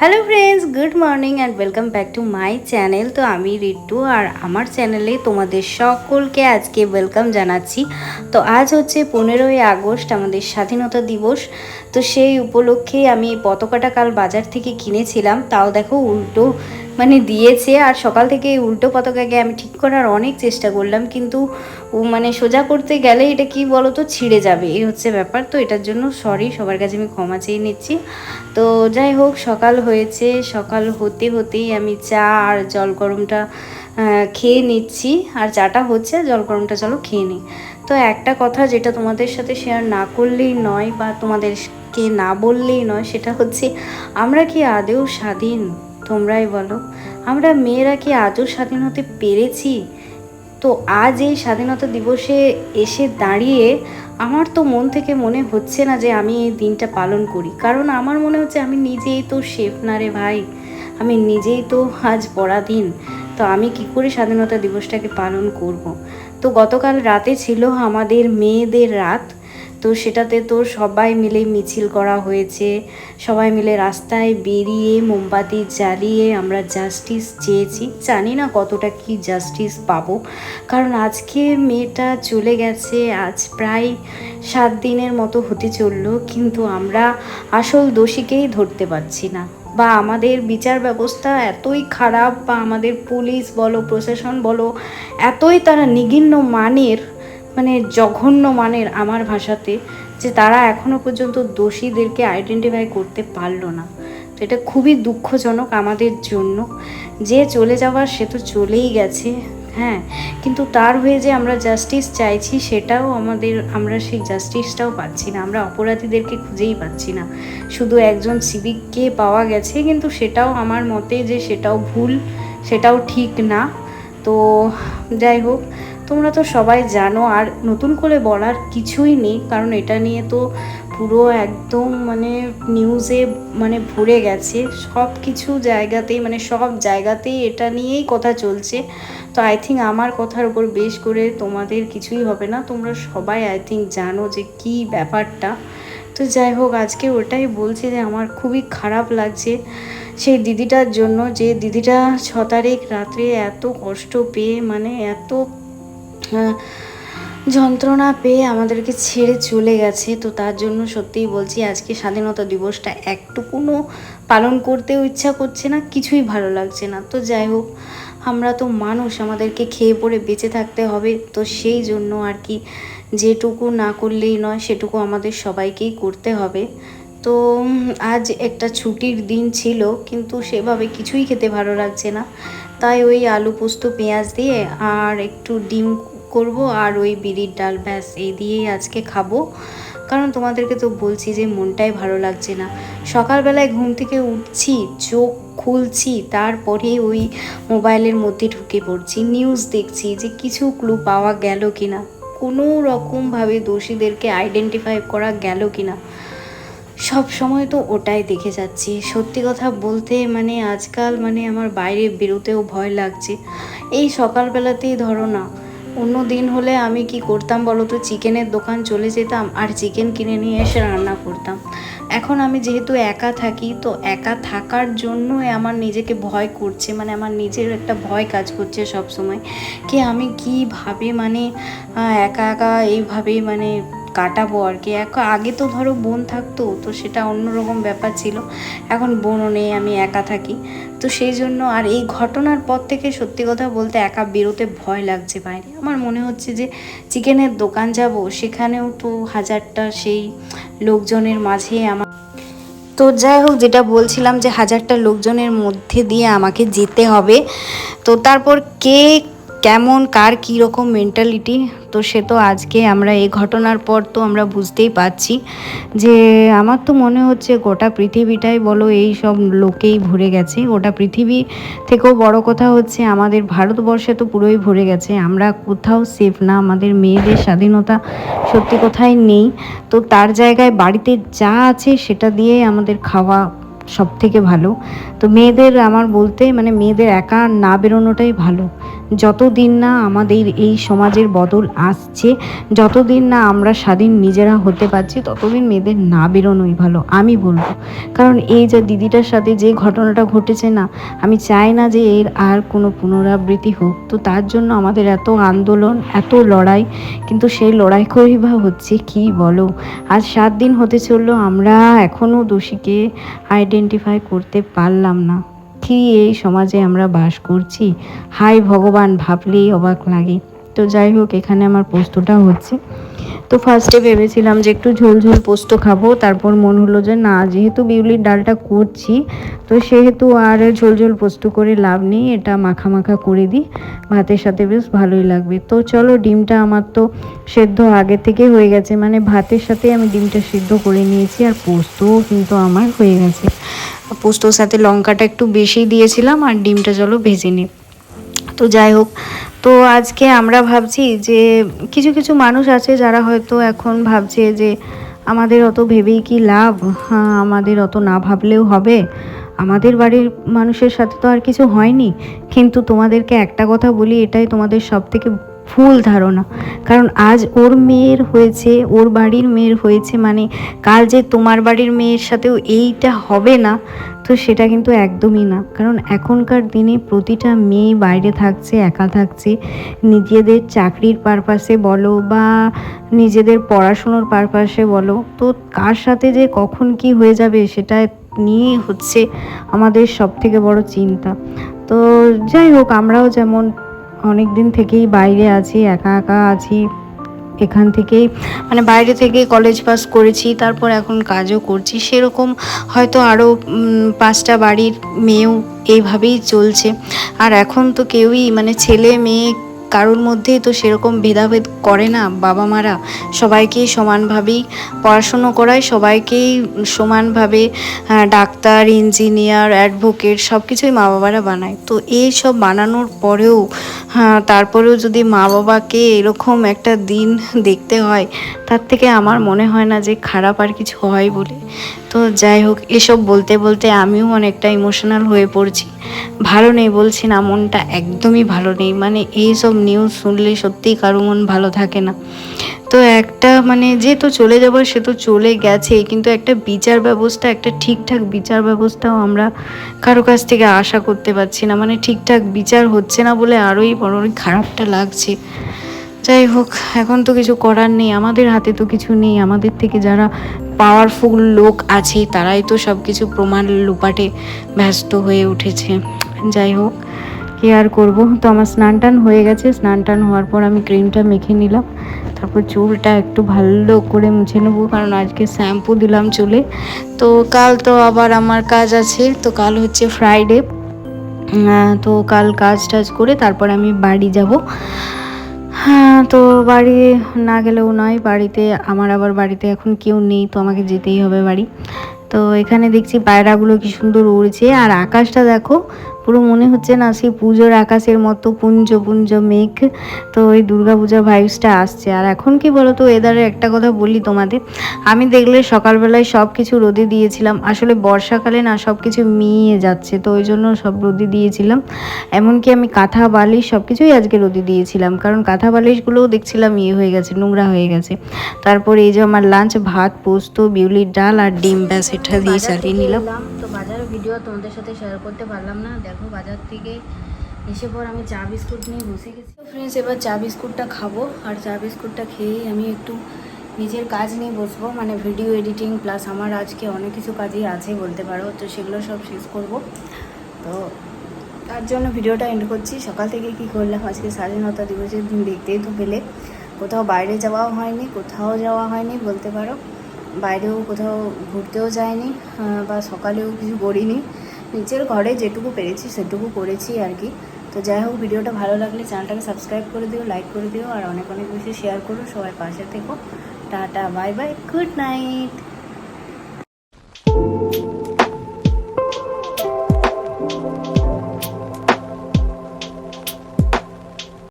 Hello friends good morning and welcome back to my channel তো আমি রিট্টু আর আমার চ্যানেলে তোমাদের সকলকে আজকে ওয়েলকাম জানাচ্ছি। তো আজ হচ্ছে পনেরোই আগস্ট, আমাদের স্বাধীনতা দিবস। তো সেই উপলক্ষে আমি পতাকাটা কাল বাজার থেকে কিনেছিলাম। তাও দেখো উল্টো মানে দিয়েছে আর সকাল থেকে এই উল্টো পতাকাকে আমি ঠিক করার অনেক চেষ্টা করলাম, কিন্তু ও মানে সোজা করতে গেলে এটা কি বলো তো ছিঁড়ে যাবে। এই হচ্ছে ব্যাপার। তো এটার জন্য সরি সবার কাছে আমি ক্ষমা চেয়ে নিচ্ছি। তো যাই হোক, সকাল হয়েছে। সকাল হতে হতেই আমি চা আর জল গরমটা খেয়ে নিচ্ছি। আর চাটা হচ্ছে জল গরমটা চলো খেয়ে নিই। তো একটা কথা যেটা তোমাদের সাথে শেয়ার না করলেই নয় বা তোমাদেরকে না বললেই নয়, সেটা হচ্ছে, আমরা কি আদেও স্বাধীন তোমরাই বলো, আমরা মেয়েরা কি আজও স্বাধীন হতে পেরেছি? তো আজ এই স্বাধীনতা দিবসে এসে দাঁড়িয়ে আমার তো মন থেকে মনে হচ্ছে না যে আমি এই দিনটা পালন করি। কারণ আমার মনে হচ্ছে আমি নিজেই তো শেফ না রে ভাই। আমি নিজেই তো আজ পরাধীন। তো আমি কি করে স্বাধীনতা দিবসটাকে পালন করব। তো গতকাল রাতে ছিল আমাদের মেয়েদের রাত। তো সেটাতে তো সবাই মিলে মিছিল করা হয়েছে। সবাই মিলে রাস্তায় বেরিয়ে মোমবাতি জ্বালিয়ে আমরা জাস্টিস চেয়েছি। জানি না কতটা কি জাস্টিস পাবো। কারণ আজকে মেয়েটা চলে গেছে, আজ প্রায় সাত দিনের মতো হতে চলল, কিন্তু আমরা আসল দোষীকেই ধরতে পারছি না। বা আমাদের বিচার ব্যবস্থা এতই খারাপ, বা আমাদের পুলিশ বলো, প্রশাসন বলো, এতই তারা নিগিন্ন মানের মানে জঘন্য মানের আমার ভাষাতে যে তারা এখনও পর্যন্ত দোষীদেরকে আইডেন্টিফাই করতে পারল না। তো এটা খুবই দুঃখজনক আমাদের জন্য। যে চলে যাওয়ার সে তো চলেই গেছে হ্যাঁ। কিন্তু তার হয়ে যে আমরা জাস্টিস চাইছি সেটাও আমাদের, আমরা সেই জাস্টিসটাও পাচ্ছি না। আমরা অপরাধীদেরকে খুঁজেই পাচ্ছি না। শুধু একজন সিভিককে পাওয়া গেছে, কিন্তু সেটাও আমার মতে যে সেটাও ভুল, সেটাও ঠিক না। তো যাই হোক তোমরা তো সবাই জানো, আর নতুন করে বলার কিছুই নেই, কারণ এটা নিয়ে তো পুরো একদম মানে নিউজে মানে ভরে গেছে। সব কিছু জায়গাতেই মানে সব জায়গাতেই এটা নিয়েই কথা চলছে। তো আই থিঙ্ক আমার কথার উপর বেশ করে তোমাদের কিছুই হবে না। তোমরা সবাই আই থিঙ্ক জানো যে কি ব্যাপারটা। তো যাই হোক, আজকে ওটাই বলছি যে আমার খুবই খারাপ লাগছে সেই দিদিটার জন্য, যে দিদিটা ছ তারিখ রাত্রে এত কষ্ট পেয়ে মানে এত যন্ত্রণা পেয়ে আমাদেরকে ছেড়ে চলে গেছে। তো তার জন্য সত্যিই বলছি, আজকে স্বাধীনতা দিবসটা একটুকুনো পালন করতেও ইচ্ছা করছে না, কিছুই ভালো লাগছে না। তো যাই হোক, আমরা তো মানুষ, আমাদেরকে খেয়ে পড়ে বেঁচে থাকতে হবে। তো সেই জন্য আর কি, যেটুকু না করলেই নয়, সেটুকু আমাদের সবাইকেই করতে হবে। তো আজ একটা ছুটির দিন ছিল, কিন্তু সেভাবে কিছুই খেতে ভালো লাগছে না। তাই ওই আলু পোস্ত, পেঁয়াজ দিয়ে আর একটু ডিম করব আর ওই বিড়ির ডাল ব্যাস, এই দিয়েই আজকে খাব। কারণ তোমাদেরকে তো বলছি যে মনটাই ভালো লাগছে না। সকালবেলায় ঘুম থেকে উঠছি, চোখ খুলছি, তারপরে ওই মোবাইলের মধ্যে ঢুকে পড়ছি নিউজ দেখছি যে কিছু ক্লু পাওয়া গেল কি না কোনো রকমভাবে দোষীদেরকে আইডেন্টিফাই করা গেল কিনা। সব সময় তো ওটাই দেখে যাচ্ছি। সত্যি কথা বলতে মানে আজকাল মানে আমার বাইরে বেরোতেও ভয় লাগছে। এই সকালবেলাতেই ধরো না অন্য দিন হলে আমি কি করতাম বলো তো? চিকেনের দোকান চলে যেতাম আর চিকেন কিনে নিয়ে এসে রান্না করতাম। এখন আমি যেহেতু একা থাকি, তো একা থাকার জন্যই আমার নিজেকে ভয় করছে মানে আমার নিজের একটা ভয় কাজ করছে সব সময় কি আমি কীভাবে মানে একা একা এইভাবে মানে কাটাবো আর কি। এখন আগে তো ধরো বোন থাকতো, তো সেটা অন্যরকম ব্যাপার ছিল। এখন বোনও নেই, আমি একা থাকি। তো সেই জন্য আর এই ঘটনার পর থেকে সত্যি কথা বলতে একা বেরোতে ভয় লাগছে বাইরে। আমার মনে হচ্ছে যে চিকেনের দোকান যাব, সেখানেও তো হাজারটা সেই লোকজনের মাঝে আমার তো যাই হোক, যেটা বলছিলাম যে হাজারটা লোকজনের মধ্যে দিয়ে আমাকে যেতে হবে। তো তারপর কে কেমন, কার কী রকম মেন্টালিটি তো সে তো আজকে আমরা এই ঘটনার পর তো আমরা বুঝতেই পারছি যে আমার তো মনে হচ্ছে গোটা পৃথিবীটাই বলো এই সব লোকেই ভরে গেছে। গোটা পৃথিবী থেকেও বড় কথা হচ্ছে আমাদের ভারতবর্ষে তো পুরোই ভরে গেছে। আমরা কোথাও সেফ না, আমাদের মেয়েদের স্বাধীনতা সত্যি কোথায় নেই। তো তার জায়গায় বাড়িতে যা আছে সেটা দিয়ে আমাদের খাওয়া সব থেকে ভালো। তো মেয়েদের আমার বলতে মানে মেয়েদের একা না বেরোনোটাই ভালো। যতদিন না আমাদের এই সমাজের বদল আসছে, যতদিন না আমরা স্বাধীন নিজেরা হতে পারছি, ততদিন মেয়েদের না বেরোনোই ভালো, আমি বলব। কারণ এই যে দিদিটার সাথে যে ঘটনাটা ঘটেছে না, আমি চাই না যে এর আর কোনো পুনরাবৃত্তি হোক। তো তার জন্য আমাদের এত আন্দোলন, এত লড়াই, কিন্তু সেই লড়াই করেই বা হচ্ছে, কি বলো? আজ সাত দিন হতে চলল, আমরা এখনও দোষীকে আইডেন্টিফাই করতে পারলাম না। কি এই সমাজে আমরা বাস করছি। হাই ভগবান ভাবলেই অবাক লাগে। তো যাই হোক, এখানে আমার পোস্তটা হচ্ছে। তো ফার্স্টে ভেবেছিলাম যে একটু ঝোল ঝোল পোস্ত খাব, তারপর মন হলো যে না, যেহেতু বিউলির ডালটা করছি, তো সেহেতু আর ঝোল ঝোল পোস্ত করে লাভ নেই, এটা মাখা মাখা করে দিই, ভাতের সাথে বেশ ভালোই লাগবে। তো চলো, ডিমটা আমার তো সেদ্ধ আগে থেকে হয়ে গেছে মানে ভাতের সাথে আমি ডিমটা সিদ্ধ করে নিয়েছি, আর পোস্তও কিন্তু আমার হয়ে গেছে। পোস্তর সাথে লঙ্কাটা একটু বেশি দিয়েছিলাম, আর ডিমটা চলো ভেজে নিই। তো যাই হোক, তো আজকে আমরা ভাবছি যে কিছু কিছু মানুষ আছে যারা হয়তো এখন ভাবছে যে আমাদের অত ভেবেই কি লাভ? হ্যাঁ আমাদের অত না ভাবলেও হবে। আমাদের বাড়ির মানুষের সাথে তো আর কিছু হয়নি। কিন্তু তোমাদেরকে একটা কথা বলি, এটাই তোমাদের সব থেকে ভুল ধারণা। কারণ আজ ওর মেয়ের হয়েছে, ওর বাড়ির মেয়ের হয়েছে মানে কাল যে তোমার বাড়ির মেয়ের সাথেও এইটা হবে না। তো সেটা কিন্তু একদমই না। কারণ এখনকার দিনে প্রতিটা মেয়ে বাইরে থাকছে, একা থাকছে। নিজেদের চাকরির পারপাসে বলো বা নিজেদের পড়াশুনোর পারপাসে বলো, তো কার সাথে যে কখন কি হয়ে যাবে সেটা নিয়ে হচ্ছে আমাদের সব থেকে বড় চিন্তা। তো যাই হোক, আমরাও যেমন অনেক দিন থেকেই বাইরে আছি, একা একা আছি এখান থেকেই মানে বাইরে থেকে কলেজ পাস করেছি, তারপর এখন কাজও করছি। সেরকম হয়তো আরও পাঁচটা বাড়ির মেয়েও এইভাবেই চলছে। আর এখন তো কেউই মানে ছেলে, মেয়ে কারোর মধ্যেই তো সেরকম ভেদাভেদ করে না বাবা মারা। সবাইকেই সমানভাবেই পড়াশুনো করায়, সবাইকেই সমানভাবে ডাক্তার, ইঞ্জিনিয়ার, অ্যাডভোকেট সব কিছুই মা বাবারা বানায়। তো এই সব বানানোর পরেও তারপরেও যদি মা বাবাকে এরকম একটা দিন দেখতে হয়, তার থেকে আমার মনে হয় না যে খারাপ আর কিছু হয় বলে। তো যাই হোক, এসব বলতে বলতে আমিও অনেকটা ইমোশনাল হয়ে পড়ছি। ভালো নেই বলছি না, মনটা একদমই ভালো নেই। মানে এই সব নিউজ শুনলে সত্যিই কারও মন ভালো থাকে না। তো একটা মানে যে তো চলে যাবার সে তো চলে গেছে। কিন্তু একটা বিচার ব্যবস্থা, একটা ঠিকঠাক বিচার ব্যবস্থাও আমরা কারও কাছ থেকে আশা করতে পারছি না। মানে ঠিকঠাক বিচার হচ্ছে না বলে আরোই বড় খারাপটা লাগছে। যাই হোক, এখন তো কিছু করার নেই, আমাদের হাতে তো কিছু নেই, আমাদের থেকে যারা পাওয়ারফুল লোক আছে, তারাই তো সব কিছু প্রমাণ লোপাটে ব্যস্ত হয়ে উঠেছে। যাই হোক, কি আর করব? তো আমার স্নান টান হয়ে গেছে স্নান টান হওয়ার পর আমি ক্রিমটা মেখে নিলাম, তারপর চুলটা একটু ভালো করে মুছে নেব, কারণ আজকে শ্যাম্পু দিলাম চুলে। তো কাল তো আবার আমার কাজ আছে, তো কাল হচ্ছে ফ্রাইডে তো কাল কাজ টাজ করে তারপর আমি বাড়ি যাব। হ্যাঁ তো বাড়ি না গেলেও নয়। বাড়িতে, আমার আবার বাড়িতে এখন কেউ নেই, তো আমাকে যেতেই হবে বাড়ি। তো এখানে দেখছি পায়রাগুলো কি সুন্দর উড়ছে। আর আকাশটা দেখো পুরো মনে হচ্ছে না সেই পুজোর আকাশের মতো পুঞ্জ পুঞ্জ মেঘ। তো ওই দুর্গাপূজার ভাইবসটা আসছে। আর এখন কি বলো তো এদারে একটা কথা বলি তোমাদের। আমি দেখলে সকালবেলায় সব কিছু রোদে দিয়েছিলাম। আসলে বর্ষাকালে না সব কিছু মিয়ে যাচ্ছে, তো ওই জন্য সব রোদে দিয়েছিলাম। এমনকি আমি কাঁথা বালিশ সব কিছুই আজকে রোদে দিয়েছিলাম। কারণ কাঁথা বালিশগুলোও দেখছিলাম ইয়ে হয়ে গেছে, নোংরা হয়ে গেছে। তারপর এই যে আমার লাঞ্চ ভাত, পোস্ত, বিউলির ডাল আর ডিম, ব্যাস, এটা দিয়ে চালিয়ে নিলাম। তো বাজারের ভিডিও তোমাদের সাথে শেয়ার করতে পারলাম না। দেখো বাজার থেকে এসে পর আমি চা বিস্কুট নিয়ে বসে গেছি। ফ্রেন্ডস এবার চা বিস্কুটটা খাব। আর চা বিস্কুটটা খেয়েই আমি একটু নিজের কাজ নিয়ে বসবো। মানে ভিডিও এডিটিং প্লাস আমার আজকে অনেক কিছু কাজই আছে বলতে পারো। তো সেগুলো সব শেষ করব। তো তার জন্য ভিডিওটা এন্ড করছি। সকাল থেকে কি করলাম? আজকে স্বাধীনতা দিবসের দিন দেখতেই তো পেলে। কোথাও বাইরে যাওয়াও হয়নি, কোথাও যাওয়া হয়নি বলতে পারো। বাইরেও কোথাও ঘুরতেও যায়নি বা সকালেও কিছু করিনি। নিজের ঘরে যেটুকু পেরেছি সেটুকু করেছি আর কি। তো যাই হোক, ভিডিওটা ভালো লাগলে চ্যানেলটাকে সাবস্ক্রাইব করে দিও লাইক করে দিও, আর অনেক অনেক বেশি শেয়ার করো, সবাই পাশে থেকো। Tata bye bye good night